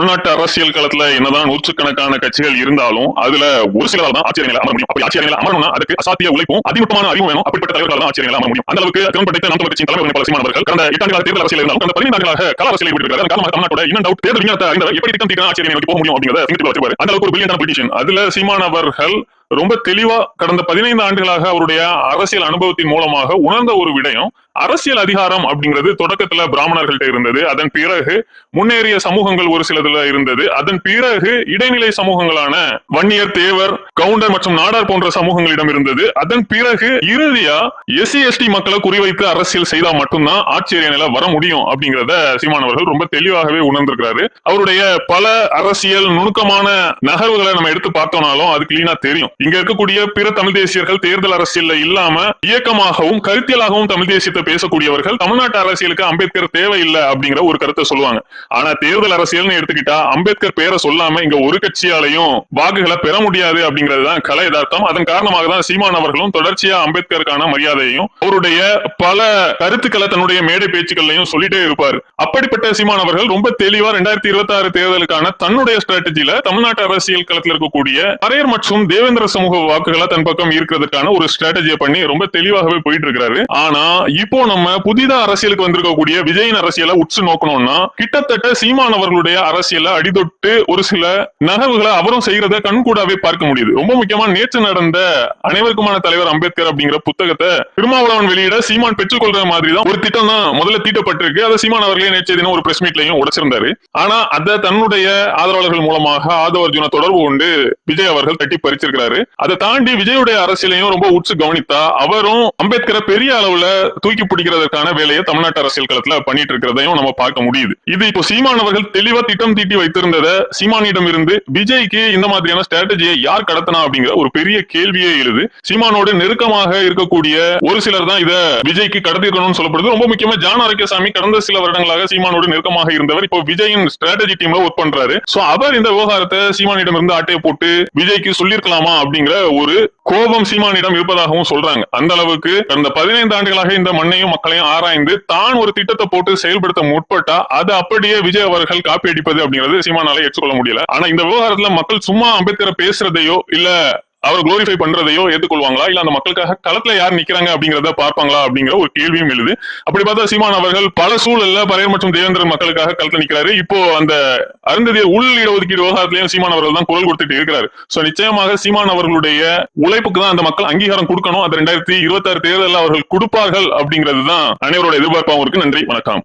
தமிழ்நாட்டு அரசியல் களத்துல என்னதான் நூற்றுக்கணக்கான கட்சிகள் இருந்தாலும் அதுல ஒரு சிலரால் தான் ஆட்சியர்களை அமர முடியும். அப்படி ஆட்சியர்களை அமரணும்னா அதுக்கு அசாத்திய உழைப்பும் அதிமுகமான அறிவு வேணும். அப்படிப்பட்ட தலைவர்கள் தான் ஆட்சியர்களை அமர முடியும். அந்த அளவுக்கு திறன் படைத்த நாம் தமிழர் கட்சியின் தலைவர் பல சீமானவர்கள் கடந்த எட்டாண்டு கால தேர்தல் அரசியல் இருந்தாலும் கடந்த பதினைந்து ஆண்டுகளாக கள அரசியல் ஈடுபட்டிருக்கிறார் அதன் காரணமாக தமிழ்நாட்டோட இன்னும் டவுட் தேர்தல் விஞ்ஞானத்தை அறிந்தவர் எப்படி திட்டம் தீர்க்க ஆட்சியரை நோக்கி போக முடியும் அப்படிங்கிறத சிங்கத்தில் வச்சிருப்பாரு அந்த அளவுக்கு ஒரு பில்லியன் பொலிட்டிஷியன் அதுல சீமானவர்கள் ரொம்ப தெளிவா கடந்த பதினைந்து ஆண்டுகளாக அவருடைய அரசியல் அனுபவத்தின் மூலமாக உணர்ந்த ஒரு விடயம் அரசியல் அதிகாரம் அப்படிங்கிறது தொடக்கத்துல பிராமணர்கள்ட்ட இருந்தது. அதன் பிறகு முன்னேறிய சமூகங்கள் ஒரு சிலதுல இருந்தது. அதன் பிறகு இடைநிலை சமூகங்களான வன்னியர் தேவர் கவுண்டர் மற்றும் நாடார் போன்ற சமூகங்களிடம் இருந்தது. அதன் பிறகு இறுதியா எஸ்சி எஸ்டி மக்களை குறிவைத்து அரசியல் செய்தா மட்டும்தான் ஆட்சியர் நிலை வர முடியும் அப்படிங்கிறத சீமானவர்கள் ரொம்ப தெளிவாகவே உணர்ந்திருக்கிறாரு. அவருடைய பல அரசியல் நுணுக்கமான நகர்வுகளை நம்ம எடுத்து பார்த்தோம்னாலும் அது கிளீனா தெரியும். இங்க இருக்கக்கூடிய பிற தமிழ் தேசியர்கள் தேர்தல் அரசியல்ல இல்லாம இயக்கமாகவும் கருத்தியலாகவும் தமிழ் தேசியத்தை பேசக்கூடியவர்கள் தமிழ்நாட்டு அரசியலுக்கு அம்பேத்கர் தேவையில்லை அப்படிங்கிற ஒரு கருத்தை சொல்லுவாங்க. ஆனா தேர்தல் அரசியல்னு எடுத்துக்கிட்டா அம்பேத்கர் பேரை சொல்லாம இங்க ஒரு கட்சியாலையும் வாக்குகளை பெற முடியாது அப்படிங்கிறது தான் கலை யதார்த்தம். அதன் காரணமாக தான் சீமான் அவர்களும் தொடர்ச்சியா அம்பேத்கருக்கான மரியாதையும் அவருடைய பல கருத்துக்களை தன்னுடைய மேடை பேச்சுக்கள்லையும் சொல்லிட்டே இருப்பார். அப்படிப்பட்ட சீமான் அவர்கள் ரொம்ப தெளிவா ரெண்டாயிரத்தி இருபத்தி ஆறு தேர்தலுக்கான தன்னுடைய ஸ்ட்ராட்டஜியில தமிழ்நாட்டு அரசியல் களத்தில் இருக்கக்கூடிய அரையர் மற்றும் தேவேந்திர சமூக வாக்குகளை தன் பக்கம் ஈர்க்கிறதுக்கான ஒரு ஸ்ட்ராட்டஜியை பண்ணி ரொம்ப தெளிவாகவே போயிட்டு இருக்கிறாரு ஆனா இப்போ நம்ம புதிதா அரசியலுக்கு வந்திருக்கக்கூடிய விஜயின் அரசியலை உற்று நோக்கணும்னா கிட்டத்தட்ட சீமான் அவர்களுடைய அரசியலை அடிதொட்டு ஒரு சில நகர்வுகளை அவரும் செய்யறத கண்கூடாவே பார்க்க முடியுது. ரொம்ப முக்கியமா நேற்று நடந்த அனைவருக்குமான தலைவர் அம்பேத்கர் அப்படிங்கிற புத்தகத்தை திருமாவளவன் வெளியிட சீமான் பெற்றுக்கொள்ற மாதிரி தான் ஒரு திட்டம் தான் முதல்ல தீட்டப்பட்டிருக்கு. அதை சீமான் அவர்களே நேற்று தினம் ஒரு பிரஸ் மீட்லையும் உடைச்சிருந்தாரு. ஆனா அதை தன்னுடைய ஆதரவாளர்கள் மூலமாக ஆதவ அர்ஜுன தொடர்பு கொண்டு விஜய் அவர்கள் தட்டி பறிச்சிருக்கிறாரு. அதை தாண்டி விஜயுடைய அரசியலையும் ரொம்ப உற்று கவனித்தா அவரும் அம்பேத்கரை பெரிய அளவுல தூக்கி பிடிக்கிறதுக்கான வேலையை தமிழ்நாட்டு அரசியல் களத்துல பண்ணிட்டு இருக்கிறதையும் நம்ம பார்க்க முடியுது. இது இப்போ சீமான் அவர்கள் தெளிவா திட்டம் தீட்டி வைத்திருந்ததை சீமானிடம் இருந்து விஜய்க்கு இந்த மாதிரியான ஸ்ட்ராட்டஜியை யார் கடத்தினா அப்படிங்கிற ஒரு பெரிய கேள்வியே எழுது. சீமானோடு நெருக்கமாக இருக்கக்கூடிய ஒரு சிலர் தான் இதை விஜய்க்கு கடத்திருக்கணும்னு சொல்லப்படுது. ரொம்ப முக்கியமா ஜான் ஆரோக்கியசாமி கடந்த சில வருடங்களாக சீமானோடு நெருக்கமாக இருந்தவர் இப்போ விஜயின் ஸ்ட்ராட்டஜி டீம்ல ஒர்க் பண்றாரு. சோ அவர் இந்த விவகாரத்தை சீமானிடம் இருந்து ஆட்டையை போட்டு விஜய்க்கு சொல்லியிருக்கலாமா அப்படிங்கிற ஒரு கோபம் சீமானிடம் இருப்பதாகவும் சொல்றாங்க. அந்த அளவுக்கு கடந்த பதினைந்து ஆண்டுகளாக இந்த மண்ணையும் மக்களையும் ஆராய்ந்து தான் ஒரு திட்டத்தை போட்டு செயல்படுத்த முற்பட்டா அது அப்படியே விஜய் அவர்கள் காப்பி அடிப்பது அப்படிங்கிறது சீமானால ஏற்றுக்கொள்ள முடியல. ஆனா இந்த விவகாரத்துல மக்கள் சும்மா அம்பேத்கரை பேசுறதையோ இல்ல அவர் குளோரிஃபை பண்றதையோ ஏற்றுக்கொள்வாங்களா இல்ல அந்த மக்களுக்காக களத்துல யார் நிக்கிறாங்க அப்படிங்கறத பார்ப்பாங்களா அப்படிங்கிற ஒரு கேள்வியும் எழுது. அப்படி பார்த்தா சீமான் அவர்கள் பல சூழல்ல பரையர் மற்றும் தேவேந்திரன் மக்களுக்காக களத்துல நிக்கிறாரு. இப்போ அந்த அருந்ததிய உள் இடஒதுக்கீடு விவகாரத்திலையும் சீமான் அவர்கள் தான் குரல் கொடுத்துட்டு இருக்கிறாரு. சோ நிச்சயமாக சீமான் அவர்களுடைய உழைப்புக்கு தான் அந்த மக்கள் அங்கீகாரம் கொடுக்கணும். அது ரெண்டாயிரத்தி இருபத்தாறு தேர்தலில் அவர்கள் கொடுப்பார்கள் அப்படிங்கிறது தான் அனைவரோட எதிர்பார்ப்பாகவும் இருக்கு. நன்றி வணக்கம்.